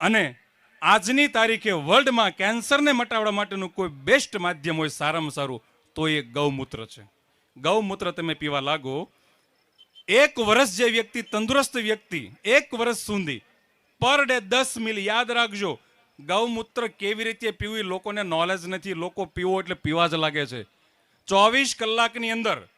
અને આજની તારીખે વર્લ્ડમાં કેન્સરને મટાડવા માટેનું કોઈ બેસ્ટ માધ્યમ હોય સારામાં સારું, તો એ ગૌમૂત્ર છે. ગૌમૂત્ર તમે પીવા લાગો. એક વર્ષ જે વ્યક્તિ તંદુરસ્ત વ્યક્તિ, એક વર્ષ સુધી, પર ડે દસ મિલ યાદ રાખજો, ગૌમૂત્ર કેવી રીતે પીવું લોકોને નોલેજ નથી, લોકો પીવો એટલે પીવા જ લાગે છે. ચોવીસ કલાકની અંદર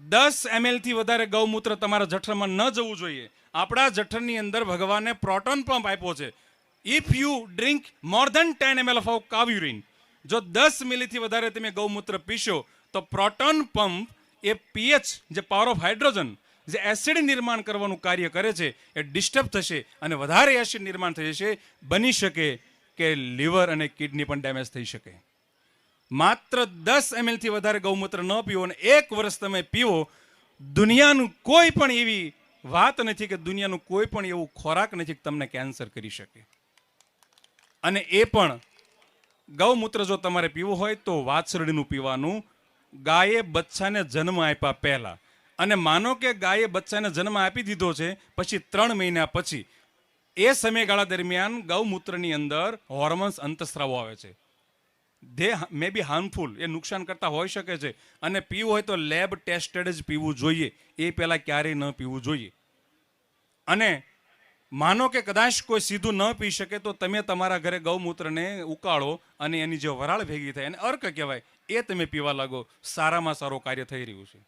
દસ એમએલથી વધારે ગૌમૂત્ર તમારા જઠરમાં ન જવું જોઈએ. આપણા જઠરની અંદર ભગવાને પ્રોટોન પંપ આપ્યો છે. If you drink more than ten ml of cow urine જો દસ મિલીથી વધારે તમે ગૌમૂત્ર પીશો, તો પ્રોટોન પંપ એ પીએચ, જે પાવર ઓફ હાઇડ્રોજન જે એસિડ નિર્માણ કરવાનું કાર્ય કરે છે, એ ડિસ્ટર્બ થશે અને વધારે એસિડ નિર્માણ થઈ જશે, બની શકે કે લીવર અને કિડની પણ ડેમેજ થઈ શકે. માત્ર દસ એમએલથી વધારે ગૌમૂત્ર ન પીવો અને એક વર્ષ તમે પીવો, દુનિયાનું કોઈ પણ એવી વાત નથી કે દુનિયાનું કોઈ પણ એવું ખોરાક નથી કે તમને કેન્સર કરી શકે. અને એ પણ ગૌમૂત્ર જો તમારે પીવું હોય તો વાછરડીનું પીવાનું. ગાયે બચ્ચાને જન્મ આપ્યા પહેલાં. અને માનો કે ગાયે બચ્ચાને જન્મ આપી દીધો છે, પછી ત્રણ મહિના પછી. એ સમયગાળા દરમિયાન ગૌમૂત્રની અંદર હોર્મોન્સ અંતસ્રાવો આવે છે. ધે મે બી હાર્મફુલ એ નુકસાન કરતા હોઈ શકે છે. અને પીવું હોય તો લેબ ટેસ્ટેડ જ પીવું જોઈએ. એ પહેલાં ક્યારેય ન પીવું જોઈએ. અને માનો કે કદાચ કોઈ સીધું ન પી શકે, તો તમે તમારા ઘરે ગૌમૂત્રને ઉકાળો અને એની જે વરાળ ભેગી થાય, એને અર્ક કહેવાય, એ તમે પીવા લાગો. સારામાં સારું કાર્ય થઈ રહ્યું છે.